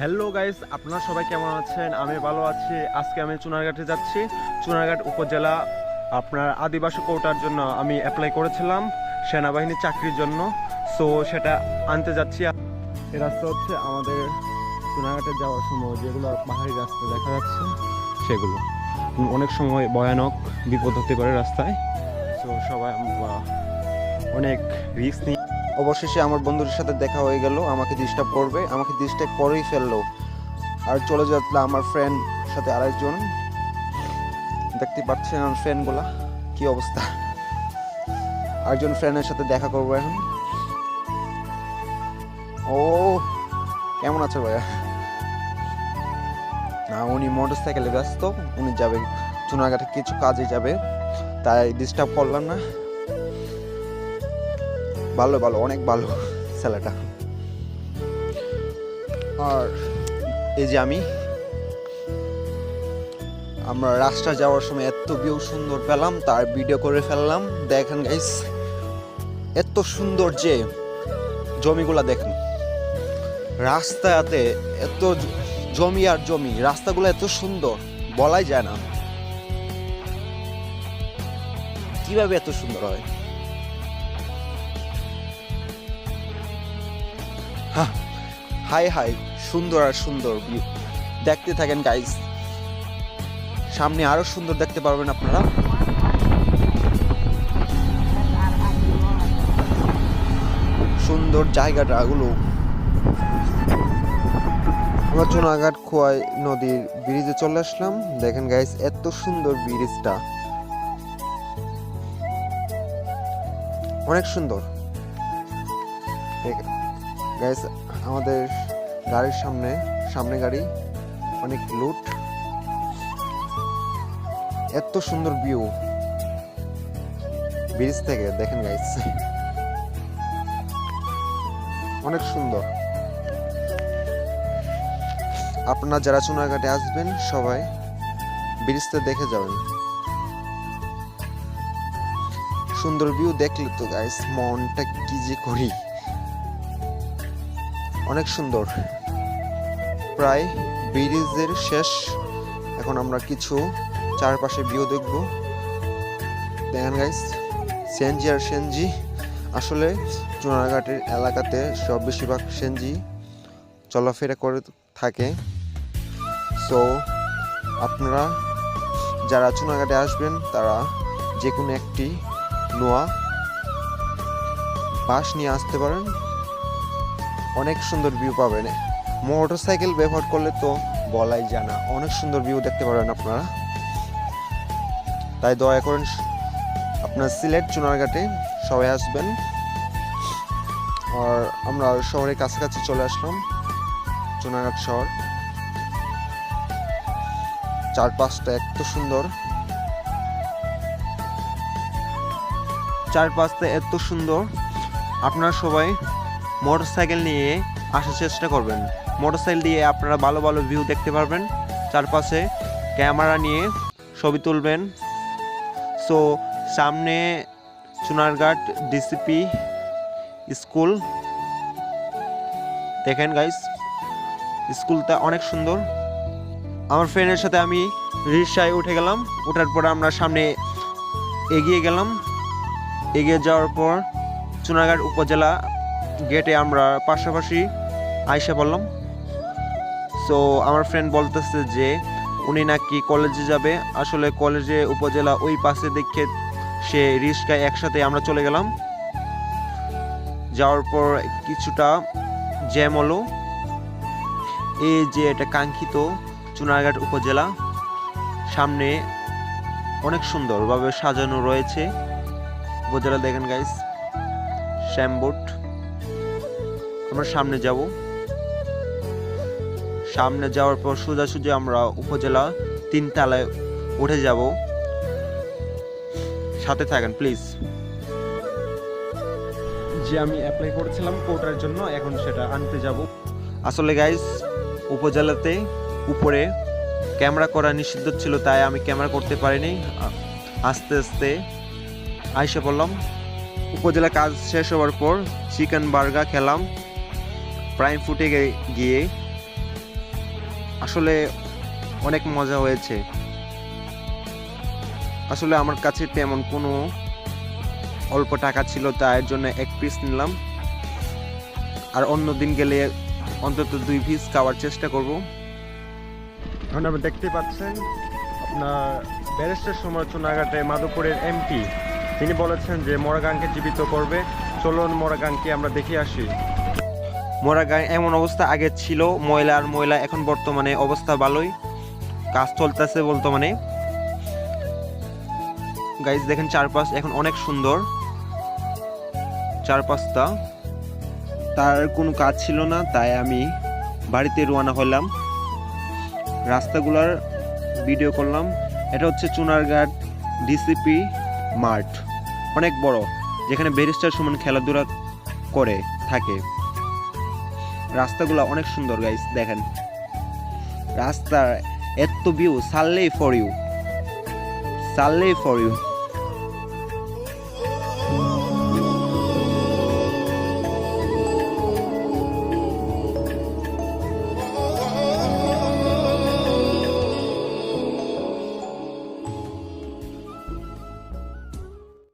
Hello guys আপনারা সবাই কেমন আছেন? আমি ভালো আছি। আজকে আমি চুনারঘাটে যাচ্ছি। চুনারঘাট উপজেলা আপনার আদিবাসী কোটার জন্য আমি অ্যাপ্লাই করেছিলাম সেনাবাহিনীর চাকরির জন্য। সো সেটা আনতে যাচ্ছি। এ রাস্তা হচ্ছে আমাদের চুনারঘাটে যাওয়ার সময় যেগুলো পাহাড়ি রাস্তা দেখা যাচ্ছে, সেগুলো। অনেক সময় ভয়ানক, বিপদ হতে পারে রাস্তায়। সো সবাই আমরা অনেক রিস্ক নিয়ে অবশেষে আমার বন্ধুদের সাথে দেখা হয়ে গেল, আমাকে ডিস্টার্ব করবে আমাকে ডিস্টার্ব করেই ফেলল। আর চলে যাচ্ছিল আমার ফ্রেন্ড সাথে আরেকজন। দেখতে পাচ্ছেন আমার ফ্রেন্ডগুলা কি অবস্থা? আরেকজন ফ্রেন্ডের সাথে দেখা করব এখন। ও, কেমন আছে ভাইয়া? না, উনি মোটর সাইকেলে ব্যস্ত, উনি যাবে চুনাঘাটে কিছু কাজে যাবে, তাই ডিস্টার্ব করলাম না। ভালো ভালো, অনেক ভালো ছেলেটা। আর এই যে আমি, আমরা রাস্তা যাওয়ার সময় এত ভিউ সুন্দর পেলাম, তার ভিডিও করে ফেললাম। দেখেন গাইস এত সুন্দর যে জমিগুলা দেখেন। রাস্তাতে এত জমি আর জমি, রাস্তাগুলো এত সুন্দর, বলাই যায় না। কীভাবে এত সুন্দর হয়? হাই হাই, সুন্দর আর সুন্দর ভিউ দেখতে থাকেন গাইস সামনে আরও সুন্দর দেখতে পারবেন আপনারা। সুন্দর জায়গাটা গুলো আমরা চুনাঘাট খোয়াই নদীর ব্রিজে চলে আসলাম। দেখেন গাইস এত সুন্দর ব্রিজটা অনেক সুন্দর। গাইস আমাদের গাড়ির সামনে সামনে গাড়ি, অনেক লুট এত সুন্দর ভিউ ব্রিজ থেকে, দেখেন গাইস অনেক সুন্দর। আপনারা যারা চুনাঘাটে আসবেন, সবাই ব্রিজটা দেখে যাবেন। সুন্দর ভিউ দেখলে তো গাইস মনটা কি যে করি। অনেক সুন্দর। প্রায় ব্রিজের শেষ। এখন আমরা কিছু চারপাশে ভিউ দেখব। দেখেন গাইস সেনজি আর সেনজি। আসলে চুনারঘাটের এলাকাতে সব বেশিরভাগ সেনজি চলাফেরা করে থাকে। সো আপনারা যারা চুনাঘাটে আসবেন, তারা যে কোনো একটি নোয়া বাস নিয়ে আসতে পারেন। অনেক সুন্দর ভিউ পাবেন। মোটর সাইকেল ব্যবহার করলে তো বলাই জানা অনেক সুন্দর ভিউ দেখতে পারবেন আপনারা। তাই দয়া করেন, আপনার সিলেট চুনারঘাটে সবাই আসবেন। আর আমরা শহরের কাছাকাছি চলে আসলাম, চুনারঘাট শহর। চারপাশটা এত সুন্দর। চারপাশটা এত সুন্দর। আপনারা সবাই মোটরসাইকেল নিয়ে আসার চেষ্টা করবেন। মোটরসাইকেল দিয়ে আপনারা ভালো ভালো ভিউ দেখতে পারবেন। চারপাশে ক্যামেরা নিয়ে ছবি তুলবেন। সো সামনে চুনারঘাট ডিসিপি স্কুল। দেখেন গাইস স্কুলটা অনেক সুন্দর। আমার ফ্রেন্ডের সাথে আমি রিক্সায় উঠে গেলাম। ওঠার পর আমরা সামনে এগিয়ে গেলাম। এগিয়ে যাওয়ার পর চুনারঘাট উপজেলা গেটে আমরা পাশাপাশি আইসা বললাম সো আমার ফ্রেন্ড বলতেছে যে, উনি নাকি কলেজে যাবে। আসলে কলেজে উপজেলা ওই পাশে দেখে সে রিস্কায় একসাথে আমরা চলে গেলাম। যাওয়ার পর কিছুটা জ্যাম হলো। এই যে এটা কাঙ্ক্ষিত চুনারঘাট উপজেলা, সামনে অনেক সুন্দরভাবে সাজানো রয়েছে। উপজেলা দেখেন গাইস শ্যামবোট আমরা সামনে যাব। সামনে যাওয়ার পর সোজাসুজি আমরা উপজেলা তিন তালায় উঠে যাব। সাথে থাকেন প্লিজ। যে আমি অ্যাপ্লাই করেছিলাম কোটার জন্য এখন সেটা আনতে যাব। আসলে গাইস উপজেলাতে উপরে ক্যামেরা করা নিষিদ্ধ ছিল তাই আমি ক্যামেরা করতে পারিনি। আস্তে আস্তে আইসে পড়লাম। উপজেলা কাজ শেষ হওয়ার পর চিকেন বার্গার খেলাম। প্রাইম ফুটে গিয়ে আসলে অনেক মজা হয়েছে। আসলে আমার কাছে তেমন কোনো অল্প টাকা ছিল তার জন্য এক পিস নিলাম। আর অন্য দিন গেলে অন্তত দুই পিস খাওয়ার চেষ্টা করব। এখন আপনি দেখতে পাচ্ছেন, আপনার ব্যারিস্টার সময় চুনাঘাটে মাধবপুরের এমপি তিনি বলেছেন যে মোরাগাংকে জীবিত করবে। চলুন মোরাগাংকে আমরা দেখে আসি। মোরা গায়ে এমন অবস্থা আগে ছিল, ময়লা আর ময়লা, এখন বর্তমানে অবস্থা ভালোই। কাজ চলতেছে বর্তমানে। গাইজ দেখেন চারপাশ এখন অনেক সুন্দর। চারপাশটা। তার কোনো কাজ ছিল না, তাই আমি বাড়িতে রোয়ানা হলাম। রাস্তাগুলার ভিডিও করলাম। এটা হচ্ছে চুনারঘাট ডিসিপি মাঠ। অনেক বড়, যেখানে ব্যারিস্টার সমান খেলাধুলা করে, থাকে। রাস্তাগুলো অনেক সুন্দর গাইস দেখেন। রাস্তার এত ভিউ সাললেই ফর ইউ সাললেই ফর ইউ